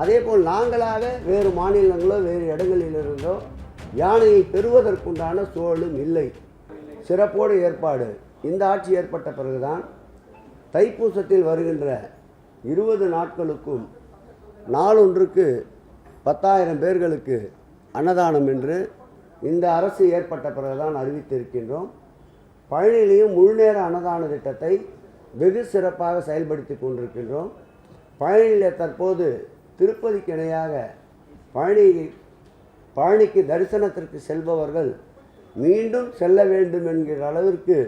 அதே போல் நாங்களாக வேறு மாநிலங்களோ வேறு இடங்களிலிருந்தோ யானையை பெறுவதற்குண்டான சூழலும் இல்லை. சிறப்போடு ஏற்பாடு. இந்த ஆட்சி ஏற்பட்ட பிறகுதான் தைப்பூசத்தில் வருகின்ற இருபது நாட்களுக்கும் நாளொன்றுக்கு பத்தாயிரம் பேர்களுக்கு அன்னதானம் என்று இந்த அரசு ஏற்பட்ட பிறகுதான் அறிவித்திருக்கின்றோம். பழனியிலையும் முழுநேர அன்னதான திட்டத்தை வெகு சிறப்பாக செயல்படுத்தி கொண்டிருக்கின்றோம். பழனியில் தற்போது திருப்பதிக்கு இணையாக பழனி பழனிக்கு தரிசனத்திற்கு செல்பவர்கள் மீண்டும் செல்ல வேண்டும் என்கிற அளவிற்கு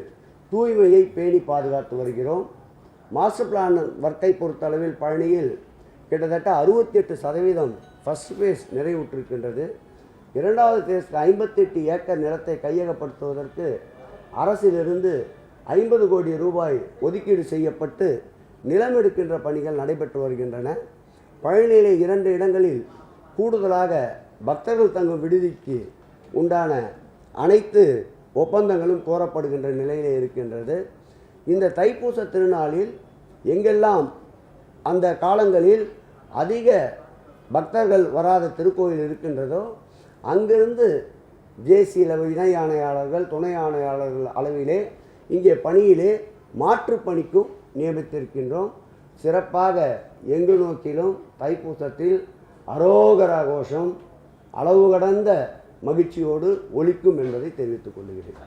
தூய்மையை பேணி பாதுகாத்து வருகிறோம். மாஸ்டர் பிளான் ஒர்க்கை பொறுத்தளவில் பழனியில் கிட்டத்தட்ட அறுபத்தி எட்டு சதவீதம் ஃபஸ்ட் ஃபேஸ் நிறைவுற்றிருக்கின்றது. இரண்டாவது ஃபேஸ்க்கு ஐம்பத்தெட்டு ஏக்கர் நிலத்தை கையகப்படுத்துவதற்கு அரசிலிருந்து ஐம்பது கோடி ரூபாய் ஒதுக்கீடு செய்யப்பட்டு நிலம் எடுக்கின்ற பணிகள் நடைபெற்று வருகின்றன. பழனியிலே இரண்டு இடங்களில் கூடுதலாக பக்தர்கள் தங்கும் விடுதிக்கு உண்டான அனைத்து ஒப்பந்தங்களும் கோரப்படுகின்ற நிலையிலே இருக்கின்றது. இந்த தைப்பூச திருநாளில் எங்கெல்லாம் அந்த காலங்களில் அதிக பக்தர்கள் வராத திருக்கோயில் இருக்கின்றதோ அங்கிருந்து ஜேசி இணை ஆணையாளர்கள் துணை ஆணையாளர்கள் அளவிலே இங்கே பணியிலே மாற்று பணிக்கும் நியமித்திருக்கின்றோம். சிறப்பாக எங்கு நோக்கிலும் தைப்பூசத்தில் அரோகரா கோஷம் அளவு கடந்த மகிழ்ச்சியோடு ஒலிக்கும் என்பதை தெரிவித்துக் கொள்கிறேன்.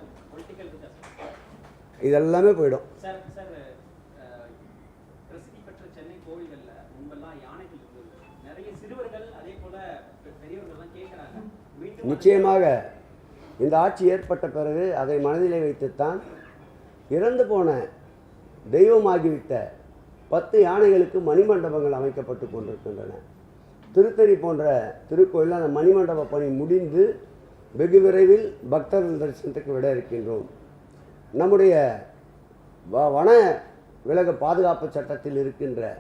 இதெல்லாமே போயிடும். மீண்டும் நிச்சயமாக இந்த ஆட்சி ஏற்பட்ட பிறகு அதை மனதிலே வைத்துத்தான் இறந்து போன தெய்வமாகிவிட்ட பத்து யானைகளுக்கு மணிமண்டபங்கள் அமைக்கப்பட்டு கொண்டிருக்கின்றன. திருத்தணி போன்ற திருக்கோயிலில் அந்த மணிமண்டப பணி முடிந்து வெகு விரைவில் பக்தர்கள் தரிசனத்துக்கு விட இருக்கின்றோம். நம்முடைய வ- வன விலக பாதுகாப்பு சட்டத்தில் இருக்கின்ற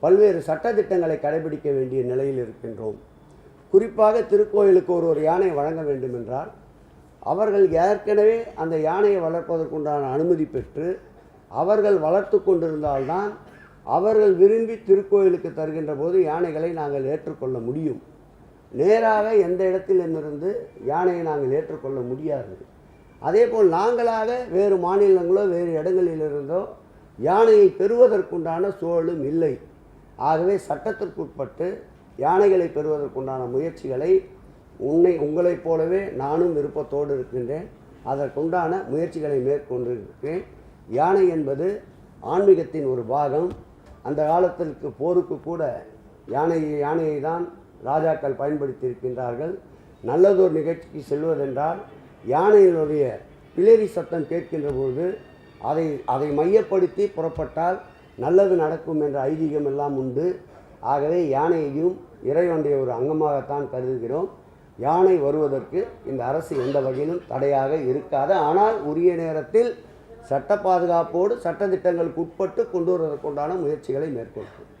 பல்வேறு சட்டத்திட்டங்களை கடைபிடிக்க வேண்டிய நிலையில் இருக்கின்றோம். குறிப்பாக திருக்கோயிலுக்கு ஒரு ஒரு யானை வழங்க வேண்டும் என்றால் அவர்கள் ஏற்கனவே அந்த யானையை வளர்ப்பதற்குண்டான அனுமதி பெற்று அவர்கள் வளர்த்து கொண்டிருந்தால்தான் அவர்கள் விரும்பி திருக்கோயிலுக்கு தருகின்ற போது யானைகளை நாங்கள் ஏற்றுக்கொள்ள முடியும். நேராக எந்த இடத்திலிருந்து யானையை நாங்கள் ஏற்றுக்கொள்ள முடியாது. அதேபோல் நாங்களாக வேறு மாநிலங்களோ வேறு இடங்களிலிருந்தோ யானையை பெறுவதற்குண்டான சூழலும் இல்லை. ஆகவே சட்டத்திற்குட்பட்டு யானைகளை பெறுவதற்குண்டான முயற்சிகளை உன்னை உங்களைப் போலவே நானும் விருப்பத்தோடு இருக்கின்றேன். அதற்குண்டான முயற்சிகளை மேற்கொண்டிருக்கிறேன். யானை என்பது ஆன்மீகத்தின் ஒரு பாகம். அந்த காலத்திற்கு போருக்கு கூட யானை யானையை தான் ராஜாக்கள் பயன்படுத்தி இருக்கின்றார்கள் நல்லதொரு நிகழ்ச்சிக்கு செல்வதென்றால் யானையினுடைய பிளேரி சத்தம் கேட்கின்ற பொழுது அதை அதை மையப்படுத்தி புறப்பட்டால் நல்லது நடக்கும் என்ற ஐதீகம் எல்லாம் உண்டு. ஆகவே யானையையும் இறைவனுடைய ஒரு அங்கமாகத்தான் கருதுகிறோம். யானை வருவதற்கு இந்த அரசு எந்த வகையிலும் தடையாக இருக்காது. ஆனால் உரிய நேரத்தில் சட்ட பாதுகாப்போடு சட்டத்திட்டங்களுக்கு உட்பட்டு கொண்டு வருவதற்குண்டான முயற்சிகளை மேற்கொள்ளும்